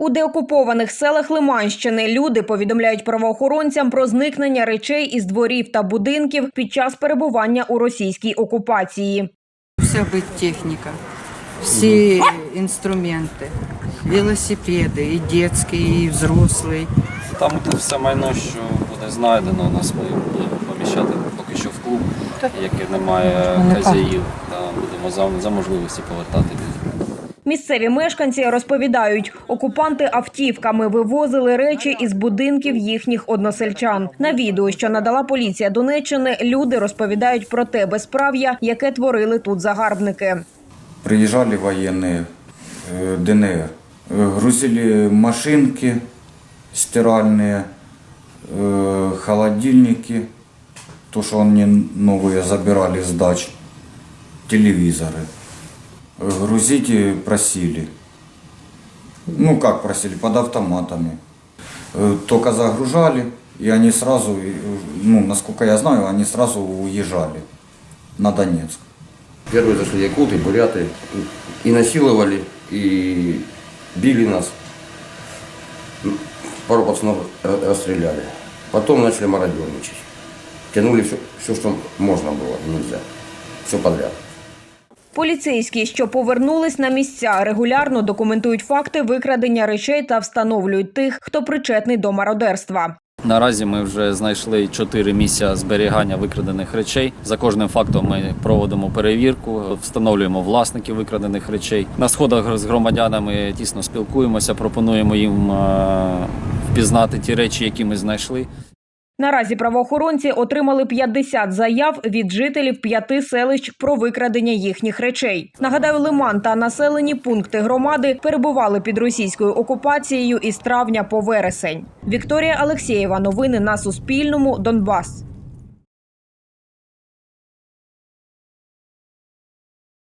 У деокупованих селах Лиманщини люди повідомляють правоохоронцям про зникнення речей із дворів та будинків під час перебування у російській окупації. Вся быть техника, все инструменты, велосипеды, и детские, и взрослые. Там тут все майно, що буде знайдено, у нас ми будемо поміщати поки що в клуб, який не має хазяїв. Та будемо за, за можливості повертати людей. Місцеві мешканці розповідають, окупанти автівками вивозили речі із будинків їхніх односельчан. На відео, що надала поліція Донеччини, люди розповідають про те безправ'я, яке творили тут загарбники. Приезжали военные э, ДНР, э, грузили машинки стиральные, э, холодильники, то, что они новые забирали с дач, телевизоры. Э, Грузить просили. Ну, как просили, под автоматами. Э, Только загружали, и они сразу, э, ну, насколько я знаю, они сразу уезжали на Донецк. Первые зашли якуты, буряты, и насиловали, и били нас. Пару пацанов ра- расстреляли. Потом начали мародерничать. Тянули все, все, что можно было, нельзя. Все подряд. Поліцейські, що повернулись на місця, регулярно документують факти викрадення речей та встановлюють тих, хто причетний до мародерства. Наразі ми вже знайшли чотири місця зберігання викрадених речей. За кожним фактом ми проводимо перевірку, встановлюємо власників викрадених речей. На сходах з громадянами тісно спілкуємося, пропонуємо їм е, впізнати ті речі, які ми знайшли. Наразі правоохоронці отримали 50 заяв від жителів п'яти селищ про викрадення їхніх речей. Нагадаю, Лиман та населені пункти громади перебували під російською окупацією із травня по вересень. Вікторія Алексєєва. Новини на Суспільному. Донбас.